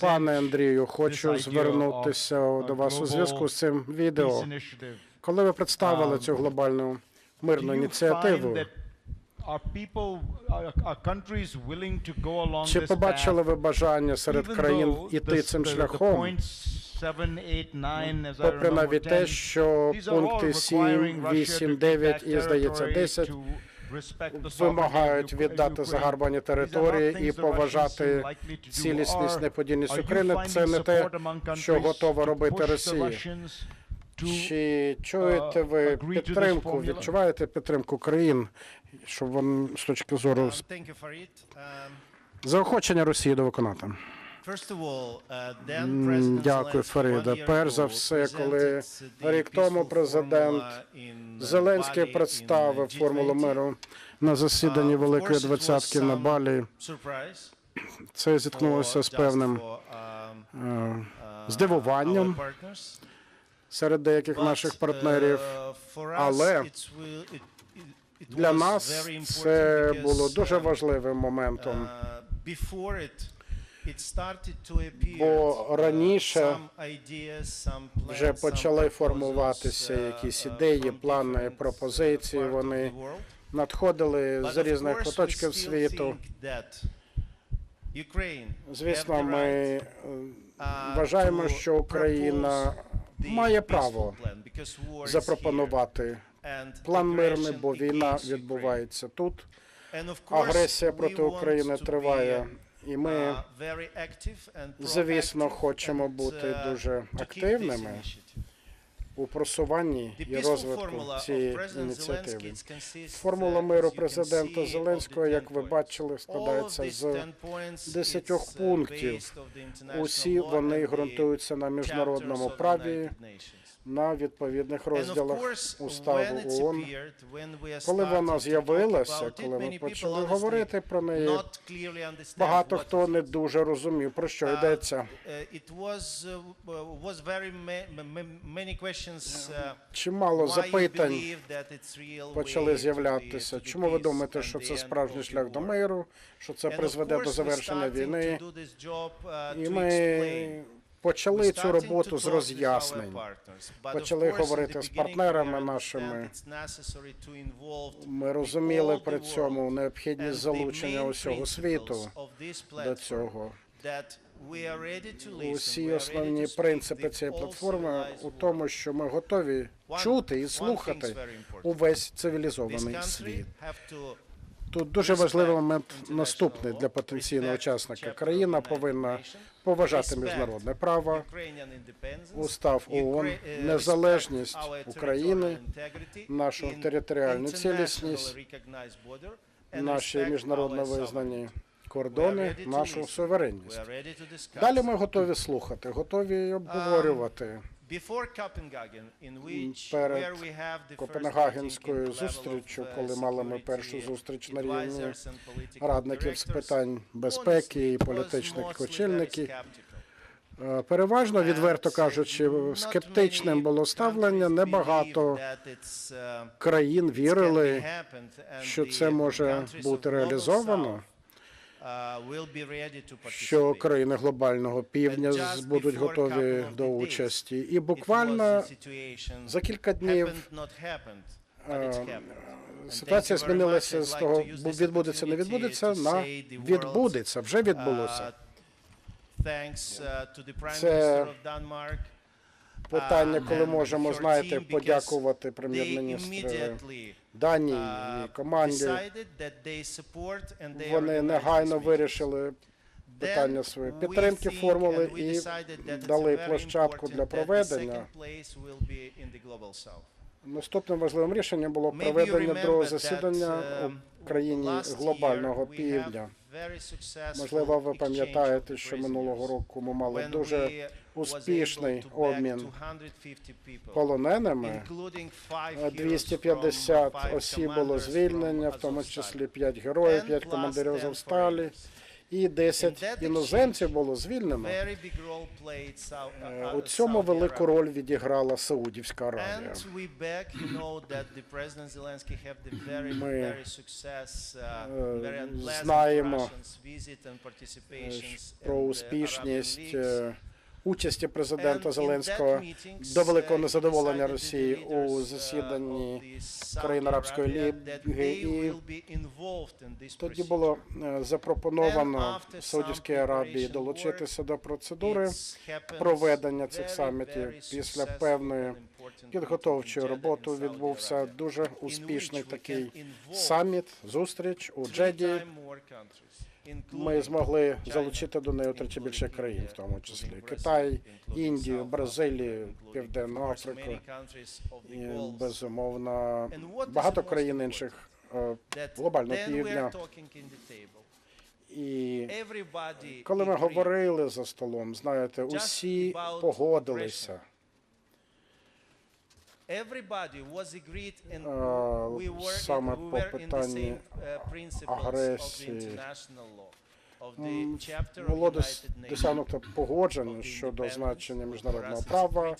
Пане Андрію, хочу звернутися до вас у зв'язку з цим відео. Коли ви представили цю глобальну мирну ініціативу, чи побачили ви бажання серед країн іти цим шляхом, попри навіть те, що пункти 7, 8, 9 і, здається, 10 вимагають віддати загарбані території і поважати цілісність, неподільність України. Це не те, що готова робити Росія. Чи чуєте ви підтримку? Відчуваєте підтримку країн, щоб вони з точки зору. Um, заохочення Росії до виконати? Uh, Дякую, Фаріда. Перш за все, коли рік тому президент formula in, uh, Зеленський uh, представив формулу миру на засіданні Uh, Великої двадцятки на Балі. Це зіткнулося з певним um, е, uh, здивуванням серед деяких наших партнерів. uh, Але Для нас це було дуже важливим моментом. Uh, Бо uh, раніше Вже почали формуватися uh, якісь uh, ідеї, плани, uh, пропозиції. Вони надходили з різних куточків світу. Звісно, ми е, uh, вважаємо, що Україна має право запропонувати план мирний, бо війна відбувається тут. Агресія проти України триває, і ми, uh, звісно, хочемо бути uh, дуже активними у просуванні і розвитку цієї ініціативи. Формула uh, миру президента Зеленського, як 10 ви бачили, складається з 10 points, 10 it's, uh, пунктів. Усі вони ґрунтуються на міжнародному праві. На відповідних розділах уставу ООН. Коли вона з'явилася, коли ми почали говорити про неї, багато хто не дуже розумів, про що Uh, йдеться. uh, uh, uh, Чимало запитань почали з'являтися. Чому ви думаєте, що це справжній шлях до миру, що це призведе до завершення війни? uh, І ми. Почали цю роботу з роз'яснень. Почали говорити з партнерами нашими. Ми розуміли при цьому необхідність залучення усього світу до цього. Усі основні принципи цієї платформи у тому, що ми готові чути і слухати увесь цивілізований світ. Тут дуже важливий момент наступний для потенційного учасника. Країна повинна поважати міжнародне право, устав ООН, незалежність України, нашу територіальну цілісність, наші міжнародно визнані кордони, нашу суверенність. Далі ми готові слухати, готові обговорювати. Перед Копенгагенською зустріччю, uh, коли мали ми першу зустріч на рівні радників з питань безпеки і політичних очільників. Е, Переважно, відверто кажучи, скептичним було ставлення. Небагато uh, країн вірили, що це може бути реалізовано, що країни глобального півдня будуть готові до участі. І буквально за кілька днів е, ситуація змінилася з того, відбудеться, не відбудеться, на відбудеться, вже uh, відбулося. Uh, Це. Питання, коли можемо, знаєте, подякувати прем'єр-міністру Данії uh, і команді. Вони негайно вирішили питання своєї підтримки формули і дали площадку для проведення. Наступним важливим рішенням було проведення другого засідання um, у країні глобального півдня. Можливо, ви пам'ятаєте, що минулого року ми мали дуже успішний обмін 250 people, полоненими. including five Е, heroes 250 from, uh, five осіб було from звільнено, в тому числі 5 героїв, And 5 last командирів 10 Азовсталі foreigners. І 10 In that іноземців було звільнено. Е, uh, У цьому велику роль відіграла Саудівська Аравія. Ми, uh, е, знаємо, Е, Про успішність е, участі президента Зеленського до великого uh, незадоволення Росії у uh, засіданні країн Арабської Ліги, і тоді було е, запропоновано Саудівській preparation долучитися до процедури проведення цих самітів. Після певної підготовчої роботи відбувся дуже успішний такий саміт, зустріч у Джеді. Ми змогли залучити до неї тричі більше країн, в тому числі Китай, Індію, Бразилію, Південну Африку і безумовно багато країн інших е, глобального півдня. І коли ми говорили за столом, знаєте, усі погодилися. Саме по were in the питанні same uh, principles of the агресії. Було досягнуто the щодо значення міжнародного права,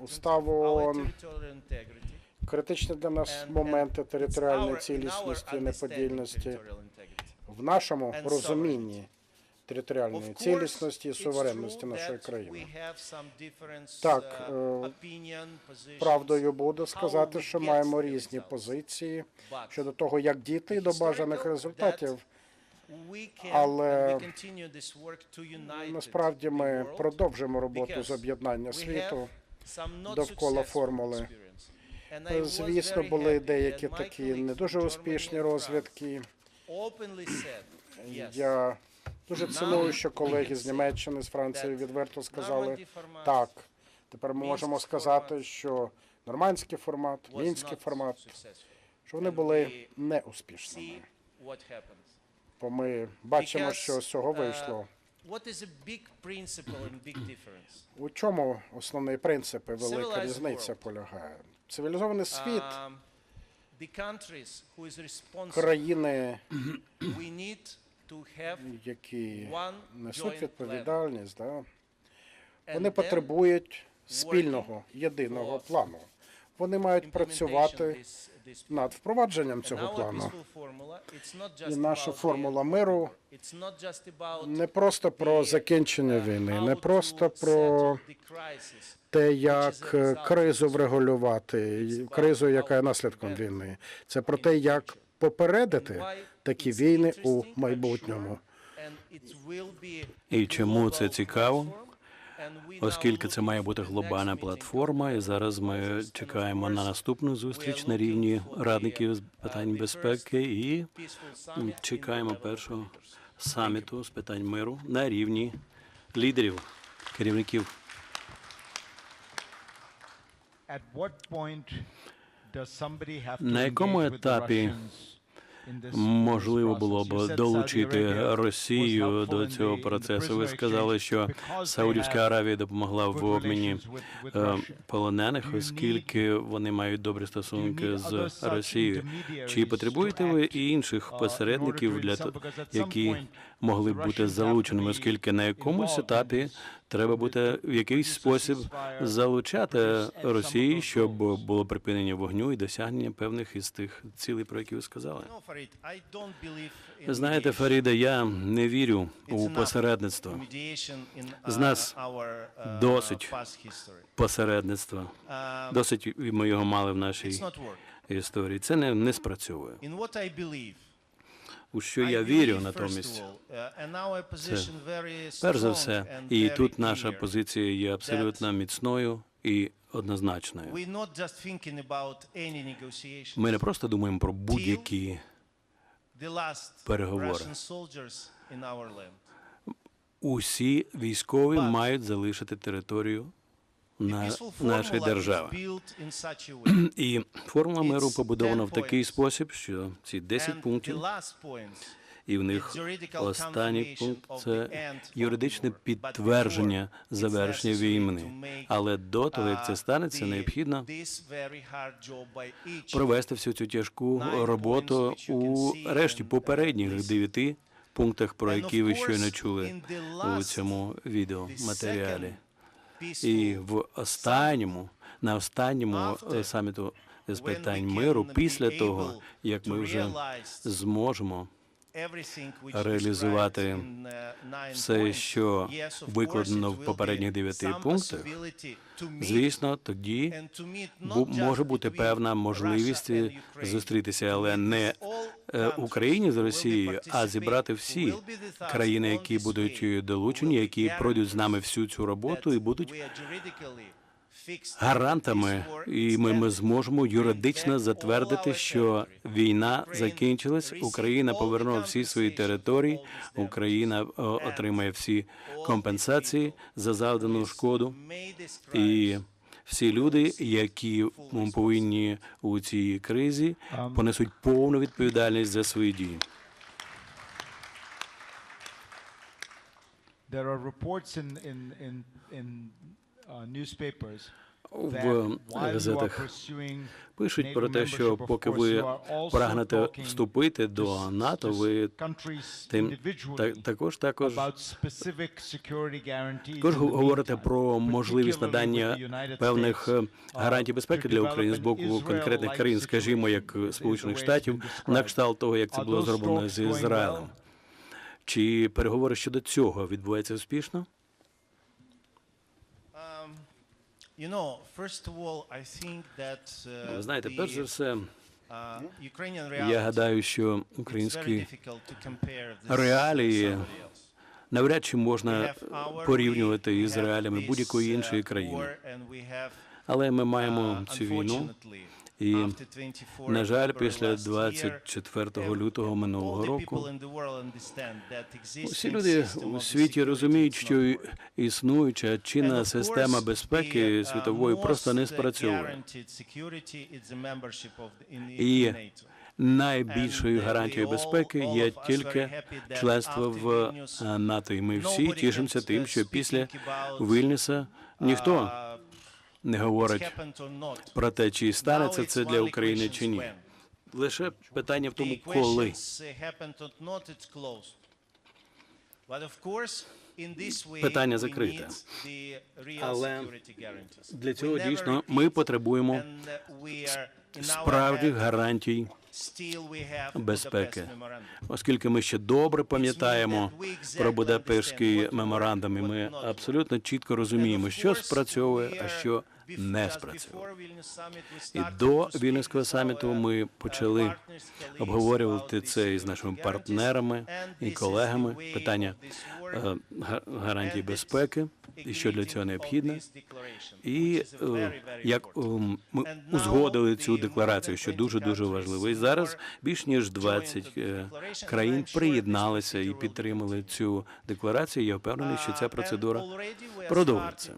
уставу ООН, критичні для нас моменти територіальної цілісності неподільності в нашому розумінні територіальної цілісності і суверенності нашої країни. Так, uh, е, Правдою буду сказати, що маємо різні позиції щодо того, як дійти до бажаних результатів. але Насправді ми продовжимо роботу з об'єднання світу. довкола формули. Звісно, були деякі такі не дуже успішні розвідки. Я дуже ціную, що колеги з Німеччини, з Франції відверто сказали, так, тепер ми можемо сказати, що нормандський формат, мінський формат, що вони були неуспішними. Бо ми бачимо, що з цього uh, вийшло. У чому основний принцип і велика різниця полягає? Цивілізований світ, Um, країни, які несуть відповідальність, да, вони потребують спільного єдиного плану. Вони мають працювати над впровадженням цього плану. І наша формула миру не просто про закінчення uh, війни, не просто про the crisis. те, як кризу врегулювати, кризу, яка є наслідком війни. Це про те, як. Попередити такі війни у майбутньому. І чому це цікаво? Оскільки це має бути глобальна платформа, і зараз ми чекаємо на наступну зустріч на рівні радників з питань безпеки і чекаємо першого саміту з питань миру на рівні лідерів, керівників. На якому етапі Можливо було б долучити Росію до цього процесу. Ви сказали, що Саудівська Аравія допомогла в обміні е, полонених, оскільки вони мають добрі стосунки з Росією. Чи потребуєте ви і інших uh, посередників для які могли б бути залученими, оскільки на якомусь етапі. Треба буде в якийсь спосіб залучати Росії, щоб було припинення вогню і досягнення певних із тих цілей, про які ви сказали. Знаєте. Фаріда, я не вірю у посередництво. in, З uh, нас uh, досить. Посередництва. Um, Досить ми його мали в нашій історії. Це не, не спрацьовує. У що я вірю натомість. uh, very Перш за все, і тут наша позиція є абсолютно міцною і однозначною. Ми не просто думаємо про будь-які переговори. Усі військові мають залишити територію на нашої держави. a way. І формула миру побудована в такий спосіб, що ці 10 пунктів, і в них останній пункт це юридичне підтвердження завершення війни. Але до того, як це станеться, необхідно провести всю цю тяжку роботу у решті попередніх дев'яти пунктах, про які ви щойно чули у цьому відеоматеріалі. І в останньому, на останньому е, саміту з питань миру, після того, як ми вже зможемо реалізувати uh, все, що викладено в попередніх дев'яти пунктах, звісно, тоді може бути певна можливість зустрітися, але не е, Україні з Росією, а зібрати всі країни, які будуть долучені, які пройдуть з нами всю цю роботу і будуть гарантами, і ми, ми зможемо юридично затвердити, що війна закінчилась, Україна повернула всі свої території, Україна отримає всі компенсації за завдану шкоду. І всі люди, які повинні у цій кризі, понесуть повну відповідальність за свої дії. Uh, В газетах пишуть про те, що поки ви прагнете вступити до НАТО, ви тим та, також також також говорите про можливість надання певних е, гарантій uh, безпеки для України з боку конкретних країн, скажімо, як Сполучених Штатів, на кшталт того, як це було зроблено з Ізраїлем. Чи переговори щодо цього відбуваються успішно? Ви знаєте, перш за все, uh, Ukrainian reality, я гадаю, що українські difficult to compare this реалії навряд чи можна порівнювати we із have реаліями this, будь-якої uh, іншої країни. Але ми uh, маємо цю війну, і, after 24 на жаль, після last year, 24 ev- лютого минулого року Усі люди у світі розуміють, що існуюча чинна система безпеки uh, світової просто не uh, спрацьовує. І. Найбільшою uh, гарантією безпеки є тільки членство в е, НАТО. І ми всі тішимося тим, uh, що після Вильнюса ніхто uh, не говорить про те, чи станеться це для України чи ні. Лише питання в тому, коли. Uh, Питання закрите. Але. Для цього дійсно ми потребуємо uh, head, гарантій безпеки. Оскільки ми ще добре пам'ятаємо про Будапештський меморандум, і ми абсолютно чітко розуміємо, що спрацьовує, а що не спрацьовує. І до Вільнюського саміту ми почали обговорювати це із нашими партнерами і колегами. Питання гарантій безпеки і що для цього необхідно. І е, як ем, ми узгодили цю декларацію, що дуже дуже важливо. І зараз більш ніж 20 е, країн приєдналися і підтримали цю декларацію. Я впевнений, що ця процедура продовжиться.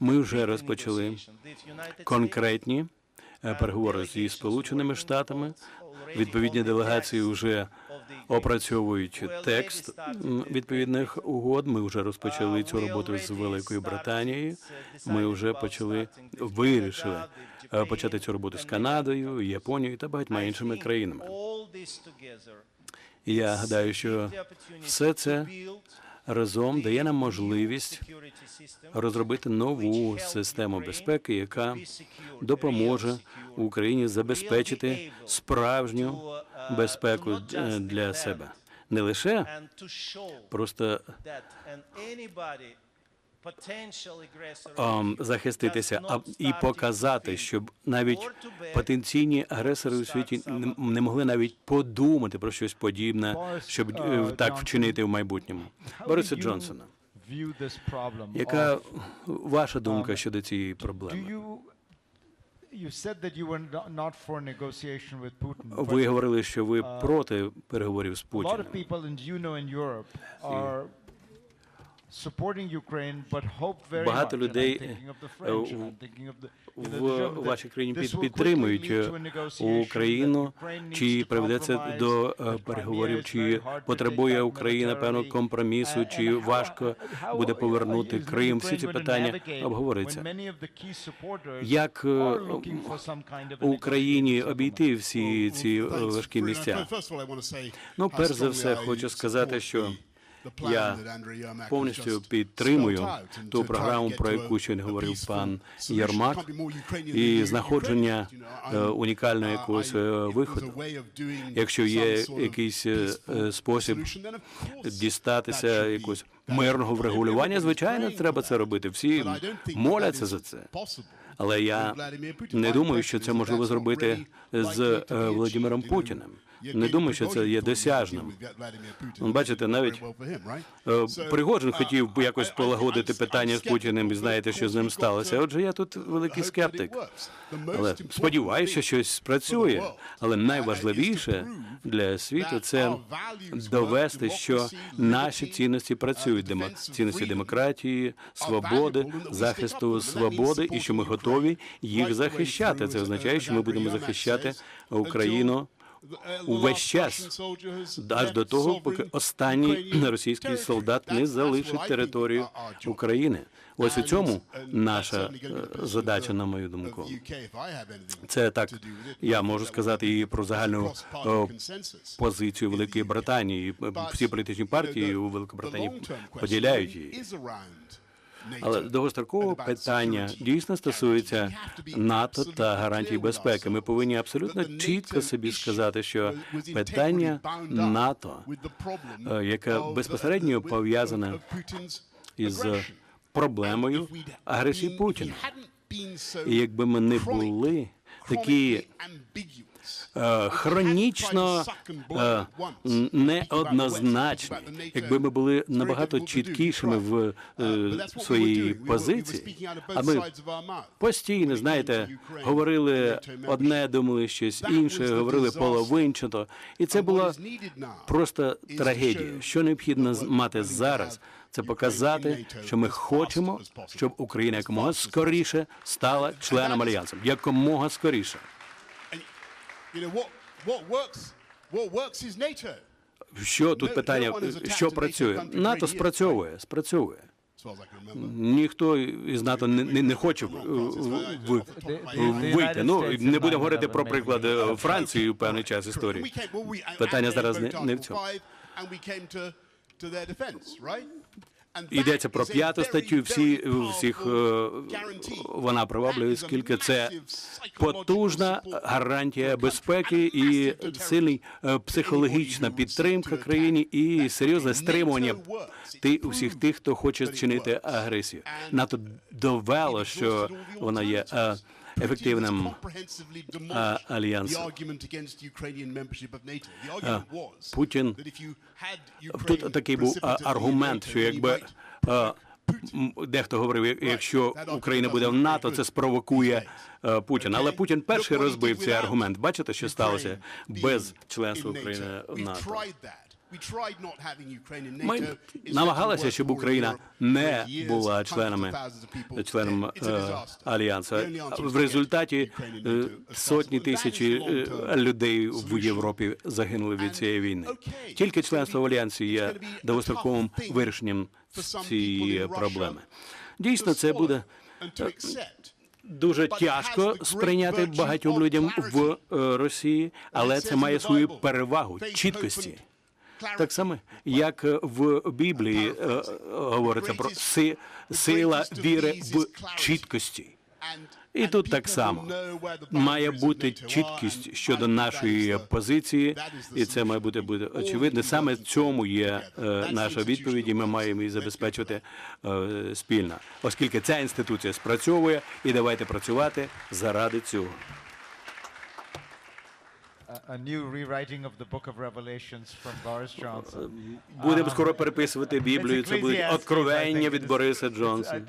Ми вже розпочали конкретні е, переговори зі Сполученими Штатами. Відповідні делегації вже опрацьовують текст відповідних угод. Ми вже розпочали цю роботу з Великою Британією. Ми вже почали вирішили е, почати цю роботу з Канадою, Японією та багатьма іншими країнами. Я гадаю, що все це разом дає нам можливість розробити нову систему безпеки, яка допоможе Україні забезпечити справжню безпеку для себе. Не лише просто захиститися, а і показати, щоб навіть потенційні агресори у світі не- могли навіть подумати про щось подібне, щоб е, так вчинити в майбутньому. Бориса Джонсона, яка ваша думка Um, щодо цієї проблеми? Ви говорили, що ви проти переговорів з Путіним. Багато людей, thinking of the е, French, and в- вашій країні підтримують е, Україну, чи to приведеться до е, переговорів, чи потребує Україна певного компромісу, чи важко буде повернути Крим. Всі ці питання обговорюються. Як е, Україні обійти всі ці е, важкі місця? Ну, перш за все, хочу сказати, що я повністю підтримую ту програму, про яку щойно говорив пан Єрмак, і знаходження е, унікального якогось е, виходу. Якщо є якийсь е, спосіб дістатися якогось мирного врегулювання, звичайно, треба це робити. Всі моляться за це. Але я не думаю, що це можливо зробити з Володимиром Путіним. Не думаю, що це є досяжним. Ну, Бачите, навіть Е, Пригожин хотів би якось полагодити питання з Путіним, і знаєте, що з ним сталося. Отже, я тут великий скептик. Але сподіваюся, що щось спрацює. Але найважливіше для світу це довести, що наші цінності працюють. Демо- цінності демократії, свободи, захисту свободи, і що ми готові їх захищати. Це означає, що ми будемо захищати Україну увесь час, аж до того, поки останній російський солдат не залишить територію України. Ось у цьому наша е, задача, на мою думку. Це так, я можу сказати і про загальну е, позицію Великої Британії. Всі політичні партії у Великобританії поділяють її. Але довгострокове питання дійсно стосується НАТО та гарантій безпеки. Ми повинні абсолютно чітко собі сказати, що питання НАТО, е, яке безпосередньо пов'язане із проблемою агресії Путіна. І якби ми не були такі хронічно е, неоднозначні, якби ми були набагато чіткішими в е, своїй позиції, а ми постійно, знаєте, говорили одне, думали щось інше, говорили половинчато, і це була просто трагедія. Що необхідно мати зараз? Це показати, що ми хочемо, щоб Україна якомога скоріше стала членом альянсу. Якомога скоріше. Що тут питання? Що працює? НАТО спрацьовує, спрацьовує. Ніхто із НАТО не, не, не хоче в- в- в- вийти. Ну не будемо говорити про приклад е, Франції у певний час історії. Питання зараз не, не в цьому. Йдеться про п'яту статтю. Всі всіх е, вона приваблює, оскільки це потужна гарантія безпеки і сильний е, психологічна підтримка країні і серйозне стримування ти усіх тих, хто хоче чинити агресію. НАТО довело, що вона є е, ефективним е, альянсом. Е, Путін тут такий був аргумент, що якби е, дехто говорив, якщо Україна буде в НАТО, це спровокує е, Путіна. Але Путін перший розбив цей аргумент. Бачите, що сталося? Без членства України в НАТО. Ми намагалися, щоб Україна не була членами членом е, альянсу. В результаті е, сотні тисячі е, людей в Європі загинули від цієї війни. Тільки членство в альянсі є довгостроковим вирішенням цієї проблеми. Дійсно, це буде дуже тяжко сприйняти багатьом людям в Росії, але це має свою перевагу чіткості. Так само, як е, в Біблії е, говориться про си- сила віри в чіткості. І тут так само. має бути чіткість щодо нашої позиції, і це має бути буде очевидно. Саме цьому є е, наша відповідь, і ми маємо її забезпечувати е, спільно, оскільки ця інституція спрацьовує, і давайте працювати заради цього. A- new rewriting of the Book of Revelations from Boris Johnson. Будемо скоро переписувати Біблію. Це будуть откровення від Бориса Джонсона.